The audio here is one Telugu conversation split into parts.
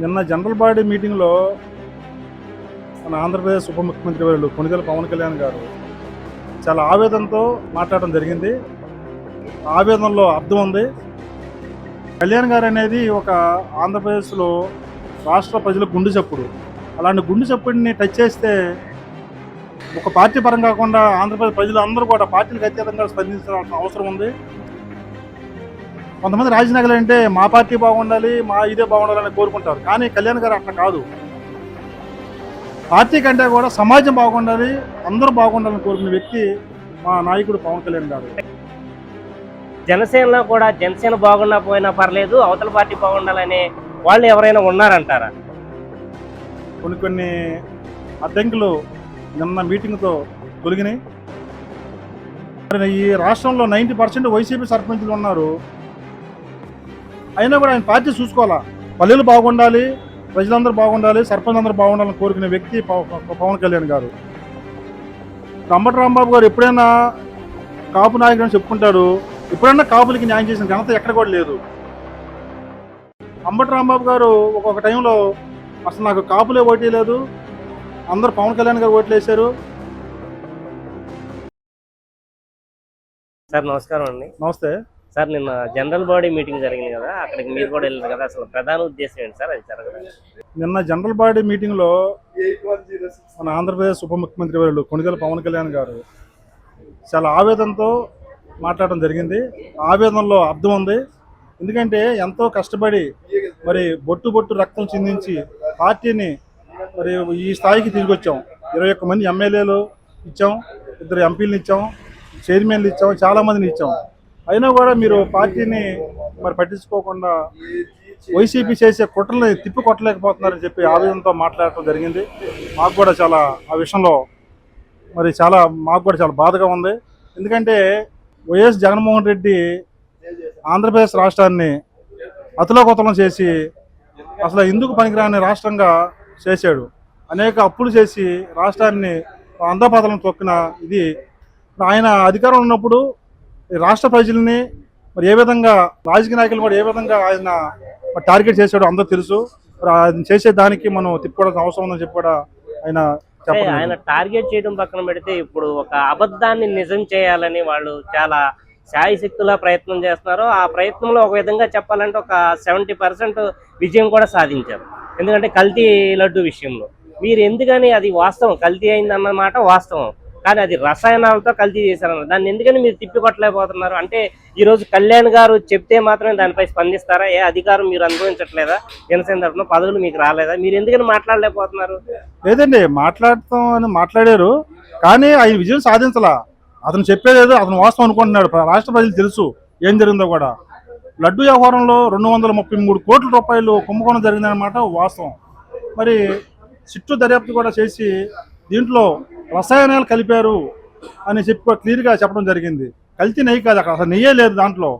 నిన్న జనరల్ బాడీ మీటింగ్లో మన ఆంధ్రప్రదేశ్ ఉప ముఖ్యమంత్రి వారు కొనిదెల పవన్ కళ్యాణ్ గారు చాలా ఆవేదనతో మాట్లాడడం జరిగింది. ఆవేదనలో అర్థం ఉంది. కళ్యాణ్ గారు అనేది ఒక ఆంధ్రప్రదేశ్లో రాష్ట్ర ప్రజల గుండె చప్పుడు. అలాంటి గుండె చప్పుడిని టచ్ చేస్తే ఒక పార్టీ పరం కాకుండా ఆంధ్రప్రదేశ్ ప్రజలు అందరూ కూడా పార్టీలకు అత్యధికంగా స్పందించాల్సిన అవసరం ఉంది. కొంతమంది రాజనగలు అంటే మా పార్టీ బాగుండాలి మా ఇదే బాగుండాలని కోరుకుంటారు. కానీ కళ్యాణ్ గారు అట్లా కాదు. పార్టీ కంటే కూడా సమాజం బాగుండాలి అందరూ బాగుండాలని కోరుకునే వ్యక్తి మా నాయకుడు పవన్ కళ్యాణ్ గారు. జనసేనలో కూడా జనసేన బాగున్నా పోయినా పర్లేదు అవతల పార్టీ బాగుండాలనే వాళ్ళు ఎవరైనా ఉన్నారంటారా? కొన్ని కొన్ని అడ్డంకులు నిన్న మీటింగ్తో తొలగినాయి. ఈ రాష్ట్రంలో నైంటీ పర్సెంట్ వైసీపీ సర్పంచులు ఉన్నారు. అయినా కూడా ఆయన పార్టీ చూసుకోవాలా? పల్లెలు బాగుండాలి ప్రజలందరూ బాగుండాలి సర్పంచ్ అందరూ బాగుండాలని కోరుకునే వ్యక్తి పవ- పవన్ కళ్యాణ్ గారు. రంబటి రాంబాబు గారు ఎప్పుడైనా కాపు నాయకుడు అని చెప్పుకుంటారు ఎప్పుడైనా కాపులకి న్యాయం చేసిన ఘనత ఎక్కడ కూడా లేదు. అంబటి రాంబాబు గారు ఒక్కొక్క టైంలో అసలు నాకు కాపులే ఓటీ లేదు అందరూ పవన్ కళ్యాణ్ గారు ఓట్లు వేశారు. సార్ నమస్కారం అండి. నమస్తే. సార్ నిన్న జనరల్ బాడీ మీటింగ్ జరిగింది కదా అక్కడికి మీరు కూడా వెళ్ళారు కదా అసలు ప్రధాన ఉద్దేశం ఏంటి సార్ అది జరగదు నిన్న జనరల్ బాడీ మీటింగ్లో మన ఆంధ్రప్రదేశ్ ఉప ముఖ్యమంత్రి వారు కొనిదెల పవన్ కళ్యాణ్ గారు చాలా ఆవేదనతో మాట్లాడడం జరిగింది. ఆవేదనలో అర్థం ఉంది. ఎందుకంటే ఎంతో కష్టపడి మరి బొట్టు బొట్టు రక్తం చిందించి పార్టీని మరి ఈ స్థాయికి తీసుకొచ్చాం. ఇరవై ఒక్క మంది ఎమ్మెల్యేలు ఇచ్చాం ఇద్దరు ఎంపీలను ఇచ్చాం చైర్మన్లు ఇచ్చాం చాలా మందిని ఇచ్చాం. అయినా కూడా మీరు పార్టీని మరి పట్టించుకోకుండా వైసీపీ చేసే కుట్రల్ని తిప్పి కొట్టలేకపోతున్నారని చెప్పి ఆవేదనతో మాట్లాడటం జరిగింది. మాకు కూడా చాలా ఆ విషయంలో మరి చాలా మాకు కూడా చాలా బాధగా ఉంది. ఎందుకంటే వైఎస్ జగన్మోహన్ రెడ్డి ఆంధ్రప్రదేశ్ రాష్ట్రాన్ని అతులకొతలం చేసి అసలు ఎందుకు పనికిరాని రాష్ట్రంగా చేశాడు. అనేక అప్పులు చేసి రాష్ట్రాన్ని అందపాతలం తొక్కిన ఇది ఆయన అధికారం ఉన్నప్పుడు రాష్ట్ర ప్రజల్ని మరి ఏ విధంగా రాజకీయ నాయకులు కూడా ఏ విధంగా ఆయన టార్గెట్ చేశాడో అందరూ తెలుసు. ఆయన చేసే దానికి మనం తిప్పుకోవాల్సిన అవసరం ఉందని చెప్పి కూడా ఆయన ఆయన టార్గెట్ చేయడం పక్కన పెడితే ఇప్పుడు ఒక అబద్ధాన్ని నిజం చేయాలని వాళ్ళు చాలా శాయశక్తులా ప్రయత్నం చేస్తున్నారు. ఆ ప్రయత్నంలో ఒక విధంగా చెప్పాలంటే ఒక సెవెంటీ పర్సెంట్ విజయం కూడా సాధించారు. ఎందుకంటే కల్తీ లడ్డు విషయంలో. మీరు ఎందుకని అది వాస్తవం? కల్తీ అయిందన్నమాట వాస్తవం. కానీ అది రసాయనాలతో కల్తీ చేశారన్న దాన్ని ఎందుకని మీరు తిప్పికొట్టలేకపోతున్నారు? అంటే ఈ రోజు కళ్యాణ్ గారు చెప్తే మాత్రమే దానిపై స్పందిస్తారా? ఏ అధికారం మీరు అనుభవించట్లేదా? జనసేన తరఫున పదవులు మీకు రాలేదా? మీరు ఎందుకని మాట్లాడలేకపోతున్నారు? లేదండి మాట్లాడతాం అని మాట్లాడారు కానీ ఆయన విజయం సాధించలా. అతను చెప్పేదేదో అతను వాస్తవం అనుకుంటున్నాడు. రాష్ట్ర ప్రజలు తెలుసు ఏం జరిగిందో కూడా. లడ్డు వ్యవహారంలో రెండు వందల ముప్పై మూడు కోట్ల రూపాయలు కుంభకోణం జరిగిందనమాట వాస్తవం. మరి సిట్టు దర్యాప్తు కూడా చేసి దీంట్లో రసాయనాలు కలిపారు అని చెప్పి క్లియర్గా చెప్పడం జరిగింది. కల్తీ నెయ్యి కాదు అక్కడ. అసలు నెయ్యే లేదు దాంట్లో.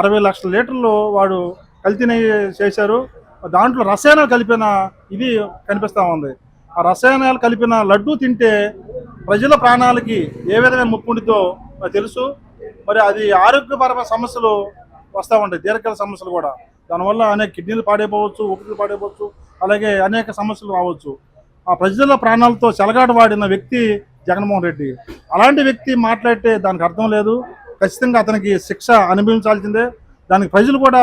అరవై లక్షల లీటర్లు వాడు కల్తీ నెయ్యి చేశారు. దాంట్లో రసాయనాలు కలిపిన ఇది కనిపిస్తూ ఉంది. ఆ రసాయనాలు కలిపిన లడ్డు తింటే ప్రజల ప్రాణాలకి ఏ విధమైన ముప్పు ఉండితో తెలుసు. మరి అది ఆరోగ్యపరమైన సమస్యలు వస్తూ ఉంటాయి. దీర్ఘకాల సమస్యలు కూడా. దానివల్ల అనేక కిడ్నీలు పాడైపోవచ్చు ఊపిరిలు పాడైపోవచ్చు అలాగే అనేక సమస్యలు రావచ్చు. ఆ ప్రజల ప్రాణాలతో చెలగాటవాడిన వ్యక్తి జగన్మోహన్ రెడ్డి. అలాంటి వ్యక్తి మాట్లాడితే దానికి అర్థం లేదు. ఖచ్చితంగా అతనికి శిక్ష అనుభవించాల్సిందే. దానికి ప్రజలు కూడా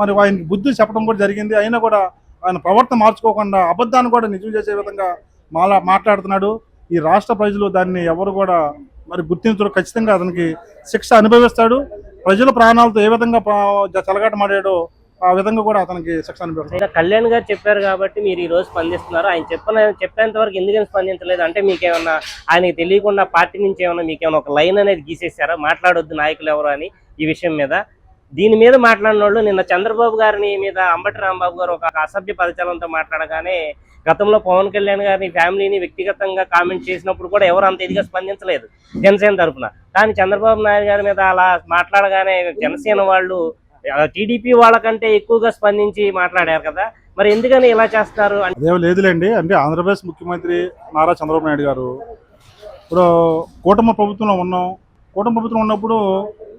మరి ఆయనకి బుద్ధి చెప్పడం కూడా జరిగింది. అయినా కూడా ఆయన ప్రవర్తన మార్చుకోకుండా అబద్ధాన్ని కూడా నిజం చేసే విధంగా మాలా మాట్లాడుతున్నాడు. ఈ రాష్ట్ర ప్రజలు దాన్ని ఎవరు కూడా మరి గుర్తించరు. ఖచ్చితంగా అతనికి శిక్ష అనుభవిస్తాడు. ప్రజల ప్రాణాలతో ఏ విధంగా చెలగాట మాడాడో ఆ విధంగా కూడా అతనికి శిక్ష కళ్యాణ్ గారు చెప్పారు కాబట్టి మీరు ఈ రోజు స్పందిస్తున్నారు. ఆయన చెప్పిన చెప్పేంత వరకు ఎందుకని స్పందించలేదు? అంటే మీకేమన్నా ఆయనకి తెలియకుండా పార్టీ నుంచి ఏమన్నా మీకేమన్నా ఒక లైన్ అనేది గీసేసారా మాట్లాడొద్దు నాయకులు ఎవరు అని ఈ విషయం మీద. దీని మీద మాట్లాడిన వాళ్ళు నిన్న చంద్రబాబు గారిని మీద అంబటి రాంబాబు గారు ఒక అసభ్య పదచాలంతో మాట్లాడగానే గతంలో పవన్ కళ్యాణ్ గారిని ఫ్యామిలీని వ్యక్తిగతంగా కామెంట్ చేసినప్పుడు కూడా ఎవరు అంత ఇదిగా స్పందించలేదు జనసేన తరపున. కానీ చంద్రబాబు నాయుడు గారి మీద అలా మాట్లాడగానే జనసేన వాళ్ళు టీడీపీ వాళ్ళకంటే ఎక్కువగా స్పందించి మాట్లాడారు కదా. మరి ఎందుకని ఇలా చేస్తారు అంటే అదేం లేదులేండి. అంటే ఆంధ్రప్రదేశ్ ముఖ్యమంత్రి నారా చంద్రబాబు నాయుడు గారు. ఇప్పుడు కూటమి ప్రభుత్వంలో ఉన్నాం. కూటమి ప్రభుత్వం ఉన్నప్పుడు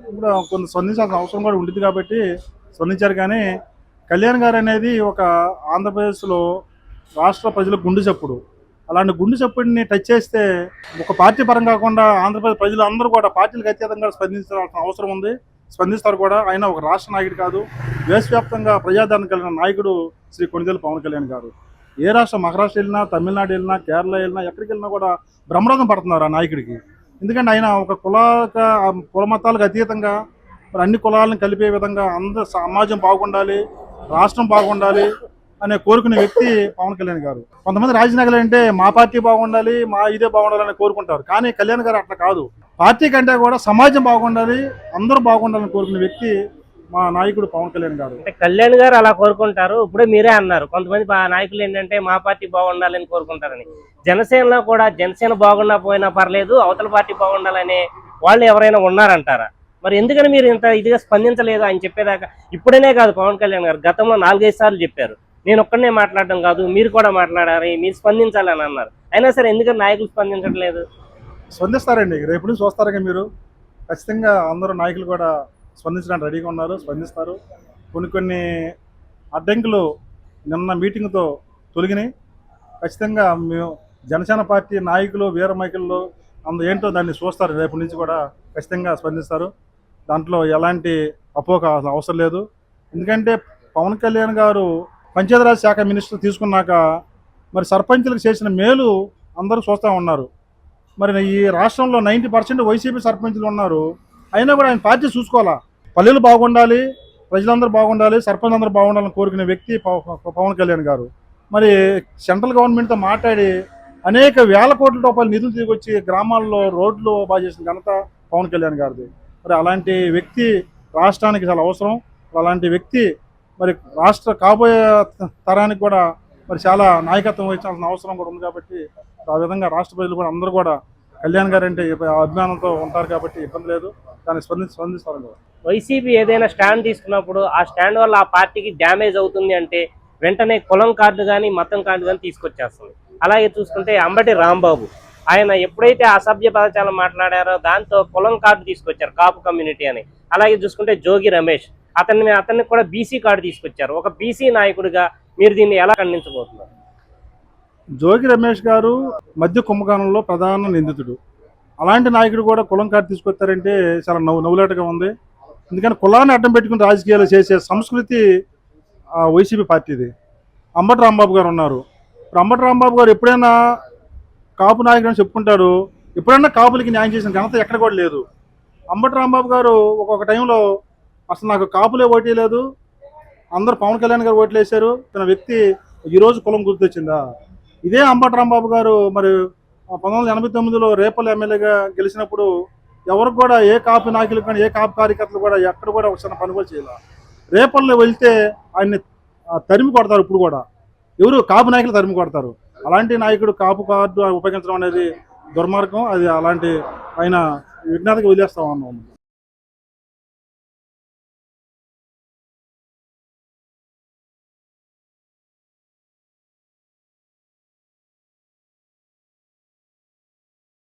ఇప్పుడు కొంత స్పందించాల్సిన అవసరం కూడా ఉంటుంది కాబట్టి స్పందించారు కానీ కళ్యాణ్ గారు అనేది ఒక ఆంధ్రప్రదేశ్లో రాష్ట్ర ప్రజల గుండె చప్పుడు. అలాంటి గుండె చప్పుడిని టచ్ చేస్తే ఒక పార్టీ పరం కాకుండా ఆంధ్రప్రదేశ్ ప్రజలు అందరూ కూడా పార్టీలకు అత్యధికంగా స్పందించాల్సిన అవసరం ఉంది. స్పందిస్తారు కూడా. ఆయన ఒక రాష్ట్ర నాయకుడు కాదు దేశవ్యాప్తంగా ప్రజాదరణ కలిగిన నాయకుడు శ్రీ కొణిదెల పవన్ కళ్యాణ్ గారు. ఏ రాష్ట్రం మహారాష్ట్ర వెళ్ళినా తమిళనాడు వెళ్ళినా కేరళ వెళ్ళినా ఎక్కడికి వెళ్ళినా కూడా బ్రహ్మరథం పడుతున్నారు ఆ నాయకుడికి. ఎందుకంటే ఆయన ఒక కులాక కుల మతాలకు అతీతంగా మరి అన్ని కులాలను కలిపే విధంగా అందరు సమాజం బాగుండాలి రాష్ట్రం బాగుండాలి అనే కోరుకునే వ్యక్తి పవన్ కళ్యాణ్ గారు. కొంతమంది రాజనగర్ అంటే మా పార్టీ బాగుండాలి మా ఇదే బాగుండాలని కోరుకుంటారు. కానీ కళ్యాణ్ గారు అట్లా కాదు. పార్టీ కంటే కూడా సమాజం బాగుండాలి అందరూ బాగుండాలని కోరుకునే వ్యక్తి మా నాయకుడు పవన్ కళ్యాణ్ గారు. అంటే కళ్యాణ్ గారు అలా కోరుకుంటారు. ఇప్పుడే మీరే అన్నారు. కొంతమంది నాయకులు ఏంటంటే మా పార్టీ బాగుండాలని కోరుకుంటారని. జనసేనలో కూడా జనసేన బాగున్నా పోయినా పర్లేదు అవతల పార్టీ బాగుండాలనే వాళ్ళు ఎవరైనా ఉన్నారంటారా? మరి ఎందుకని మీరు ఇంత ఇదిగా స్పందించలేదు ఆయన చెప్పేదాకా? ఇప్పుడనే కాదు పవన్ కళ్యాణ్ గారు గతంలో నాలుగైదు సార్లు చెప్పారు. నేను ఒక్కడనే మాట్లాడడం కాదు మీరు కూడా మాట్లాడాలి మీరు స్పందించాలని అన్నారు. అయినా సరే ఎందుకని నాయకులు స్పందించట్లేదు? స్పందిస్తారండి. రేపు నుంచి చూస్తారుగా మీరు. ఖచ్చితంగా అందరూ నాయకులు కూడా స్పందించడానికి రెడీగా ఉన్నారు స్పందిస్తారు. కొన్ని కొన్ని అడ్డంకులు నిన్న మీటింగ్తో తొలగినాయి. ఖచ్చితంగా మేము జనసేన పార్టీ నాయకులు వీర మైకుల్లో అందు ఏంటో దాన్ని చూస్తారు. రేపు నుంచి కూడా ఖచ్చితంగా స్పందిస్తారు. దాంట్లో ఎలాంటి అపోక అవసరం లేదు. ఎందుకంటే పవన్ కళ్యాణ్ గారు పంచాయతీరాజ్ శాఖ మినిస్టర్ తీసుకున్నాక మరి సర్పంచులకు చేసిన మేలు అందరూ చూస్తూ ఉన్నారు. మరి ఈ రాష్ట్రంలో నైంటీ పర్సెంట్ వైసీపీ సర్పంచులు ఉన్నారు. అయినా కూడా ఆయన పార్టీ చూసుకోవాలా? పల్లెలు బాగుండాలి ప్రజలందరూ బాగుండాలి సర్పంచ్ అందరూ బాగుండాలని కోరుకునే వ్యక్తి పవ- పవన్ కళ్యాణ్ గారు. మరి సెంట్రల్ గవర్నమెంట్తో మాట్లాడి అనేక వేల కోట్ల రూపాయల నిధులు తీసుకొచ్చి గ్రామాల్లో రోడ్లు బాగా చేసిన ఘనత పవన్ కళ్యాణ్ గారిది. మరి అలాంటి వ్యక్తి రాష్ట్రానికి చాలా అవసరం. అలాంటి వ్యక్తి మరి రాష్ట్ర కాబోయే తరానికి కూడా మరి చాలా నాయకత్వం వహించాల్సిన అవసరం కూడా ఉంది కాబట్టి ఆ విధంగా రాష్ట్ర ప్రజలు కూడా అందరూ కూడా కళ్యాణ్ గారు అంటే అభిమానంతో ఉంటారు కాబట్టి ఇబ్బంది లేదు. దాన్ని స్పందించి స్పందిస్తారు కూడా వైసీపీ ఏదైనా స్టాండ్ తీసుకున్నప్పుడు ఆ స్టాండ్ వల్ల ఆ పార్టీకి డ్యామేజ్ అవుతుంది అంటే వెంటనే కులం కార్డు కానీ మతం కార్డు కానీ తీసుకొచ్చేస్తుంది. అలాగే చూసుకుంటే అంబటి రాంబాబు ఆయన ఎప్పుడైతే అసభ్య పదచాలం మాట్లాడారో దాంతో కులం కార్డు తీసుకొచ్చారు కాపు కమ్యూనిటీ అని. అలాగే చూసుకుంటే జోగి రమేష్ అతన్ని అతన్ని కూడా బీసీ కార్డు తీసుకొచ్చారు. ఒక బీసీ నాయకుడిగా మీరు దీన్ని ఎలా ఖండించబోతున్నారు? జోగి రమేష్ గారు మధ్య కుంభకోణంలో ప్రధాన నిందితుడు. అలాంటి నాయకుడు కూడా కులం కార్డు తీసుకొచ్చారంటే చాలా నవ్వు నవ్వులాటగా ఉంది. ఎందుకంటే కులాన్ని అడ్డం పెట్టుకుని రాజకీయాలు చేసే సంస్కృతి వైసీపీ పార్టీది అంబటి రాంబాబు గారు ఉన్నారు. ఇప్పుడు అంబటి రాంబాబు గారు ఎప్పుడైనా కాపు నాయకుడు అని చెప్పుకుంటారు ఎప్పుడైనా కాపులకి న్యాయం చేసిన ఘనత ఎక్కడ కూడా లేదు. అంబటి రాంబాబు గారు ఒక్కొక్క టైంలో అసలు నాకు కాపులే ఓటీ లేదు. అందరూ పవన్ కళ్యాణ్ గారు ఓట్లు వేశారు. తన వ్యక్తి ఈరోజు కులం గుర్తొచ్చిందా? ఇదే అంబటి రాంబాబు గారు మరి పంతొమ్మిది వందల ఎనభై తొమ్మిదిలో రేపల్ ఎమ్మెల్యేగా గెలిచినప్పుడు ఎవరికి కూడా ఏ కాపు నాయకులు కానీ ఏ కాపు కార్యకర్తలు కూడా ఎక్కడ కూడా ఒక చిన్న పని చేయాలి. రేపల్లో వెళ్తే ఆయన్ని తరిమి కొడతారు ఇప్పుడు కూడా. ఎవరు? కాపు నాయకులు తరిమి కొడతారు. అలాంటి నాయకుడు కాపు కార్డు ఉపయోగించడం అనేది దుర్మార్గం. అది అలాంటి ఆయన విజ్ఞాతకి వదిలేస్తా